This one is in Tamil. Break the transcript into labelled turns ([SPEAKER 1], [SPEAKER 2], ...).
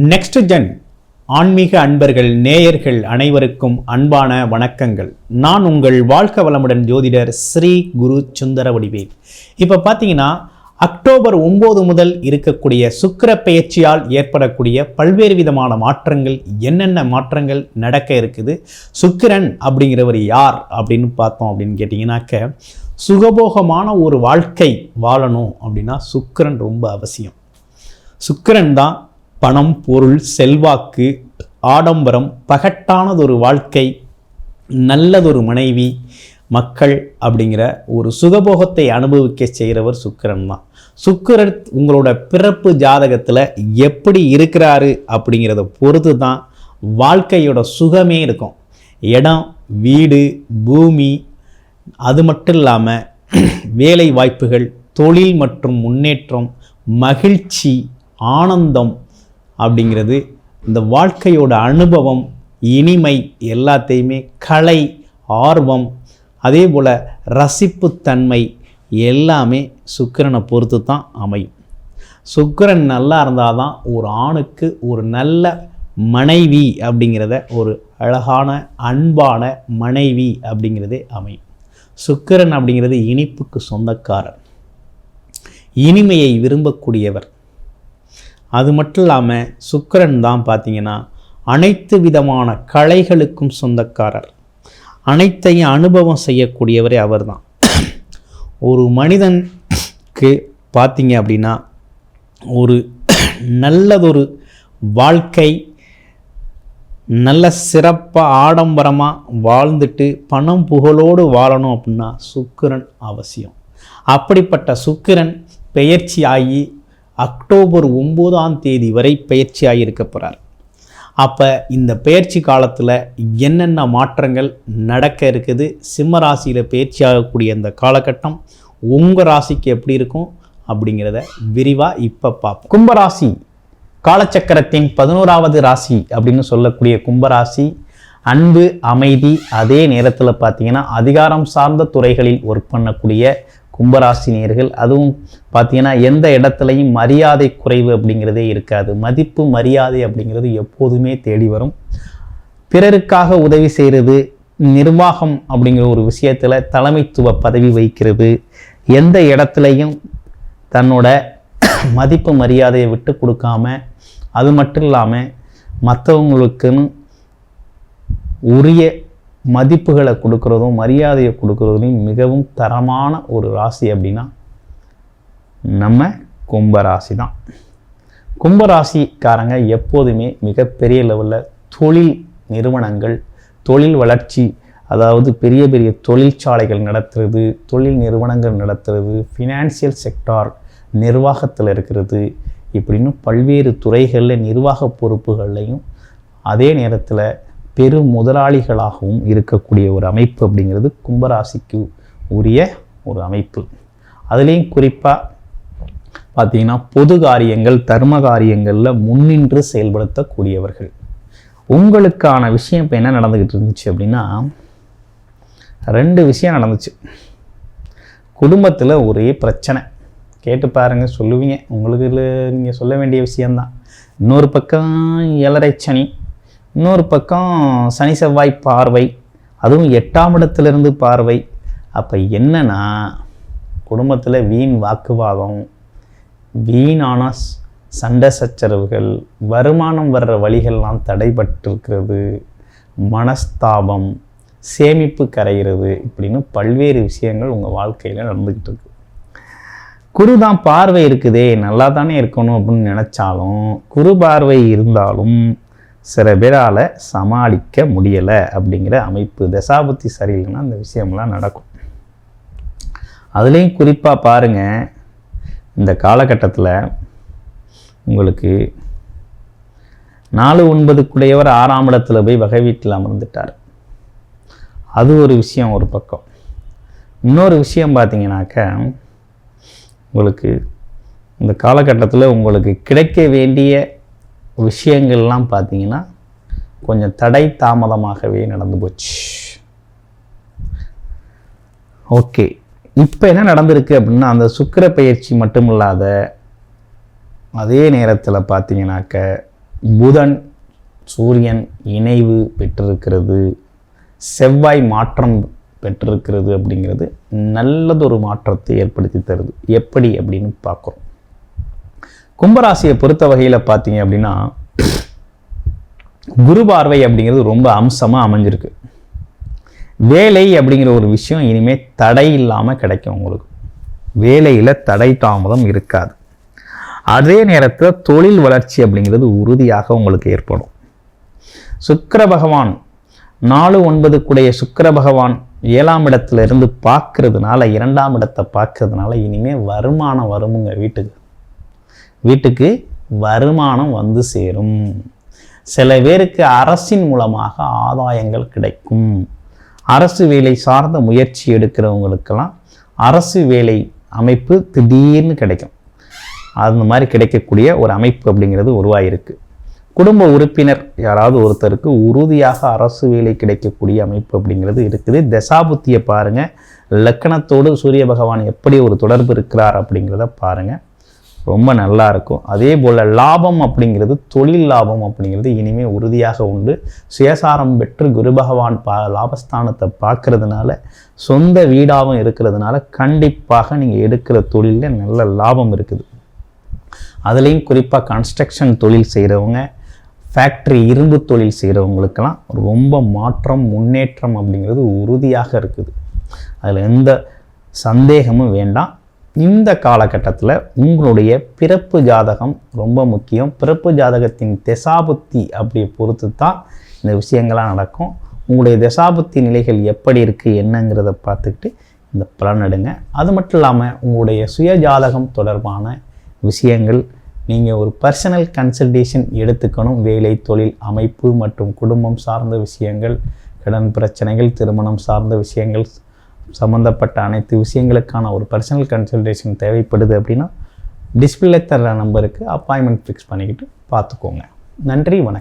[SPEAKER 1] நெக்ஸ்ட் ஜென் ஆன்மீக அன்பர்கள் நேயர்கள் அனைவருக்கும் அன்பான வணக்கங்கள். நான் உங்கள் வாழ்க்க வளமுடன் ஜோதிடர் ஸ்ரீ குரு சுந்தர வடிவேல். இப்போ பார்த்தீங்கன்னா அக்டோபர் ஒம்பது முதல் இருக்கக்கூடிய சுக்கிர பெயர்ச்சியால் ஏற்படக்கூடிய பல்வேறு விதமான மாற்றங்கள் என்னென்ன மாற்றங்கள் நடக்க இருக்குது சுக்கிரன் அப்படிங்கிறவர் யார் அப்படின்னு பார்த்தோம் அப்படின்னு கேட்டிங்கனாக்க சுகபோகமான ஒரு வாழ்க்கை வாழணும் அப்படின்னா சுக்கிரன் ரொம்ப அவசியம். சுக்கிரன் தான் பணம் பொருள் செல்வாக்கு ஆடம்பரம் பகட்டானதொரு வாழ்க்கை நல்லதொரு மனைவி மக்கள் அப்படிங்கிற ஒரு சுகபோகத்தை அனுபவிக்க செய்கிறவர் சுக்கிரன் தான். சுக்கிரன் உங்களோட பிறப்பு ஜாதகத்தில் எப்படி இருக்கிறாரு அப்படிங்கிறத பொறுத்து தான் வாழ்க்கையோட சுகமே இருக்கும். இடம் வீடு பூமி அது மட்டும் இல்லாமல் வேலை வாய்ப்புகள் தொழில் மற்றும் முன்னேற்றம் மகிழ்ச்சி ஆனந்தம் அப்படிங்கிறது இந்த வாழ்க்கையோட அனுபவம் இனிமை எல்லாத்தையுமே கலை ஆர்வம் அதே போல் ரசிப்புத்தன்மை எல்லாமே சுக்கிரனை பொறுத்து தான் அமையும். சுக்கிரன் நல்லா இருந்தால் தான் ஒரு ஆணுக்கு ஒரு நல்ல மனைவி அப்படிங்கிறத ஒரு அழகான அன்பான மனைவி அப்படிங்கிறதே அமையும். சுக்கிரன் அப்படிங்கிறது இனிப்புக்கு சொந்தக்காரர். இனிமையை விரும்பக்கூடியவர். அது மட்டும் இல்லாமல் சுக்கிரன் தான் பார்த்தீங்கன்னா அனைத்து விதமான கலைகளுக்கும் சொந்தக்காரர். அனைத்தையும் அனுபவம் செய்யக்கூடியவரே அவர்தான் ஒரு மனிதனுக்கு பார்த்தீங்க அப்படின்னா ஒரு நல்லதொரு வாழ்க்கை நல்ல சிறப்பாக ஆடம்பரமாக வாழ்ந்துட்டு பணம் புகழோடு வாழணும் அப்படின்னா சுக்கிரன் அவசியம். அப்படிப்பட்ட சுக்கிரன் பெயர்ச்சி ஆகி அக்டோபர் ஒம்போதாம் தேதி வரை பயிற்சியாக ஆகியிருக்க போகிறார் அப்போ இந்த பயிற்சி காலத்தில் என்னென்ன மாற்றங்கள் நடக்க இருக்குது சிம்ம ராசியில் பயிற்சி ஆகக்கூடிய இந்த காலகட்டம் உங்கள் ராசிக்கு எப்படி இருக்கும் அப்படிங்கிறத விரிவாக இப்போ பார்ப்போம். கும்பராசி காலச்சக்கரத்தின் பதினோராவது ராசி அப்படின்னு சொல்லக்கூடிய கும்பராசி அன்பு அமைதி அதே நேரத்தில் பார்த்தீங்கன்னா அதிகாரம் சார்ந்த துறைகளில் ஒர்க் பண்ணக்கூடிய கும்பராசி நேர்கள் அதுவும் பார்த்தீங்கன்னா எந்த இடத்துலையும் மரியாதை குறைவு அப்படிங்கிறதே இருக்காது. மதிப்பு மரியாதை அப்படிங்கிறது எப்போதுமே தேடி வரும். பிறருக்காக உதவி செய்கிறது நிர்வாகம் அப்படிங்கிற ஒரு விஷயத்தில் தலைமைத்துவ பதவி வகிக்கிறது. எந்த இடத்துலையும் தன்னோட மதிப்பு மரியாதையை விட்டு கொடுக்காம அது மட்டும் இல்லாமல் மற்றவங்களுக்குன்னு உரிய மதிப்புகளை கொடுக்குறதும் மரியாதையை கொடுக்குறதுலையும் மிகவும் தரமான ஒரு ராசி அப்படின்னா நம்ம கும்பராசி தான். கும்பராசிக்காரங்க எப்போதுமே மிகப்பெரிய லெவலில் தொழில் நிறுவனங்கள் தொழில் வளர்ச்சி அதாவது பெரிய பெரிய தொழிற்சாலைகள் நடத்துறது தொழில் நிறுவனங்கள் நடத்துறது ஃபினான்சியல் செக்டார் நிர்வாகத்தில் இருக்கிறது இப்படின்னு பல்வேறு துறைகளில் நிர்வாக பொறுப்புகள்லையும் அதே நேரத்தில் பெரு முதலாளிகளாகவும் இருக்கக்கூடிய ஒரு அமைப்பு அப்படிங்கிறது கும்பராசிக்கு உரிய ஒரு அமைப்பு. அதுலேயும் குறிப்பாக பார்த்தீங்கன்னா பொது காரியங்கள் தர்ம காரியங்களில் முன்னின்று செயல்படுத்தக்கூடியவர்கள். உங்களுக்கான விஷயம் இப்போ என்ன நடந்துக்கிட்டு இருந்துச்சு அப்படின்னா ரெண்டு விஷயம் நடந்துச்சு. குடும்பத்தில் ஒரே பிரச்சனை. கேட்டு பாருங்கள் சொல்லுவீங்க. உங்களுக்கு நீங்கள் சொல்ல வேண்டிய விஷயந்தான் இன்னொரு பக்கம் ஏழரை சனி. இன்னொரு பக்கம் சனி செவ்வாய் பார்வை அதுவும் எட்டாம் இடத்துலேருந்து பார்வை. அப்போ என்னன்னா குடும்பத்தில் வீண் வாக்குவாதம் வீணான சண்டை சச்சரவுகள் வருமானம் வர்ற வழிகள்லாம் தடைபட்டிருக்கிறது மனஸ்தாபம் சேமிப்பு கரைகிறது இப்படின்னு பல்வேறு விஷயங்கள் உங்கள் வாழ்க்கையில் நடந்துக்கிட்டு இருக்கு. குரு தான் பார்வை இருக்குதே நல்லா தானே இருக்கணும் அப்படின்னு நினச்சாலும் குரு பார்வை இருந்தாலும் சில பேரால் சமாளிக்க முடியலை அப்படிங்கிற அமைப்பு தசாபுத்தி சரியில்லைன்னா அந்த விஷயம்லாம் நடக்கும். அதுலேயும் குறிப்பாக பாருங்கள் இந்த காலகட்டத்தில் உங்களுக்கு நாலு ஒன்பதுக்குடையவர் ஆறாம் இடத்துல போய் வகை வீட்டில் அமர்ந்துட்டார். அது ஒரு விஷயம் ஒரு பக்கம். இன்னொரு விஷயம் பார்த்தீங்கன்னாக்க உங்களுக்கு இந்த காலகட்டத்தில் உங்களுக்கு கிடைக்க வேண்டிய விஷயங்கள்லாம் பார்த்தீங்கன்னா கொஞ்சம் தடை தாமதமாகவே நடந்து போச்சு. ஓகே. இப்போ என்ன நடந்திருக்கு அப்படின்னா அந்த சுக்கிர பயிற்சி மட்டும் இல்லாத அதே நேரத்தில் பார்த்தீங்கன்னாக்க புதன் சூரியன் இணைவு பெற்றிருக்கிறது. செவ்வாய் மாற்றம் பெற்றிருக்கிறது அப்படிங்கிறது நல்லதொரு மாற்றத்தை ஏற்படுத்தி தருது. எப்படி அப்படின்னு பார்க்குறோம். கும்பராசியை பொறுத்த வகையில் பார்த்தீங்க அப்படின்னா குரு பார்வை அப்படிங்கிறது ரொம்ப அம்சமாக அமைஞ்சிருக்கு. வேலை அப்படிங்கிற ஒரு விஷயம் இனிமேல் தடை இல்லாமல் கிடைக்கும் உங்களுக்கு. வேலையில் தடை தாமதம் இருக்காது. அதே நேரத்தில் தொழில் வளர்ச்சி அப்படிங்கிறது உறுதியாக உங்களுக்கு ஏற்படும். சுக்கர பகவான் நாலு ஒன்பது கூடிய சுக்கர பகவான் ஏழாம் இடத்துல இருந்து பார்க்கறதுனால இரண்டாம் இடத்தை பார்க்கறதுனால இனிமேல் வருமானம் வருமுங்க வீட்டுக்கு. வீட்டுக்கு வருமானம் வந்து சேரும். சில பேருக்கு அரசின் மூலமாக ஆதாயங்கள் கிடைக்கும். அரசு வேலை சார்ந்த முயற்சி எடுக்கிறவங்களுக்கெல்லாம் அரசு வேலை அமைப்பு திடீர்னு கிடைக்கும். அந்த மாதிரி கிடைக்கக்கூடிய ஒரு அமைப்பு அப்படிங்கிறது உருவாயிருக்கு. குடும்ப உறுப்பினர் யாராவது ஒருத்தருக்கு உறுதியாக அரசு வேலை கிடைக்கக்கூடிய அமைப்பு அப்படிங்கிறது இருக்குது. தசாபுத்தியை பாருங்கள் லக்கணத்தோடு சூரிய பகவான் எப்படி ஒரு தொடர்பு இருக்கிறார் அப்படிங்கிறத பாருங்கள் ரொம்ப நல்லா இருக்கும். அதே போல் லாபம் அப்படிங்கிறது தொழில் லாபம் அப்படிங்கிறது இனிமேல் உறுதியாக உண்டு. சுயசாரம் பெற்று குரு பகவான் பா லாபஸ்தானத்தை பார்க்கறதுனால சொந்த வீடாகவும் இருக்கிறதுனால கண்டிப்பாக நீங்கள் எடுக்கிற தொழிலில் நல்ல லாபம் இருக்குது. அதுலேயும் குறிப்பாக கன்ஸ்ட்ரக்ஷன் தொழில் செய்கிறவங்க ஃபேக்ட்ரி இரும்பு தொழில் செய்கிறவங்களுக்கெல்லாம் ரொம்ப மாற்றம் முன்னேற்றம் அப்படிங்கிறது உறுதியாக இருக்குது. அதில் எந்த சந்தேகமும் வேண்டாம். இந்த காலகட்டத்தில் உங்களுடைய பிறப்பு ஜாதகம் ரொம்ப முக்கியம். பிறப்பு ஜாதகத்தின் திசாபுத்தி அப்படி பொறுத்து தான் இந்த விஷயங்கள்லாம் நடக்கும். உங்களுடைய திசாபுத்தி நிலைகள் எப்படி இருக்குது என்னங்கிறத பார்த்துக்கிட்டு இந்த பலன் எடுங்க. அது மட்டும் இல்லாமல் உங்களுடைய சுய ஜாதகம் தொடர்பான விஷயங்கள் நீங்கள் ஒரு பர்சனல் கன்சல்டேஷன் எடுத்துக்கணும். வேலை தொழில் அமைப்பு மற்றும் குடும்பம் சார்ந்த விஷயங்கள் கடன் பிரச்சனைகள் திருமணம் சார்ந்த விஷயங்கள் சம்மந்தப்பட்ட அனைத்து விஷயங்களுக்கான ஒரு பர்சனல் கன்சல்டேஷன் தேவைப்படுது அப்படின்னா டிஸ்பிளே தர நம்பருக்கு அப்பாயின்மெண்ட் ஃபிக்ஸ் பண்ணிக்கிட்டு பார்த்துக்கோங்க. நன்றி வணக்கம்.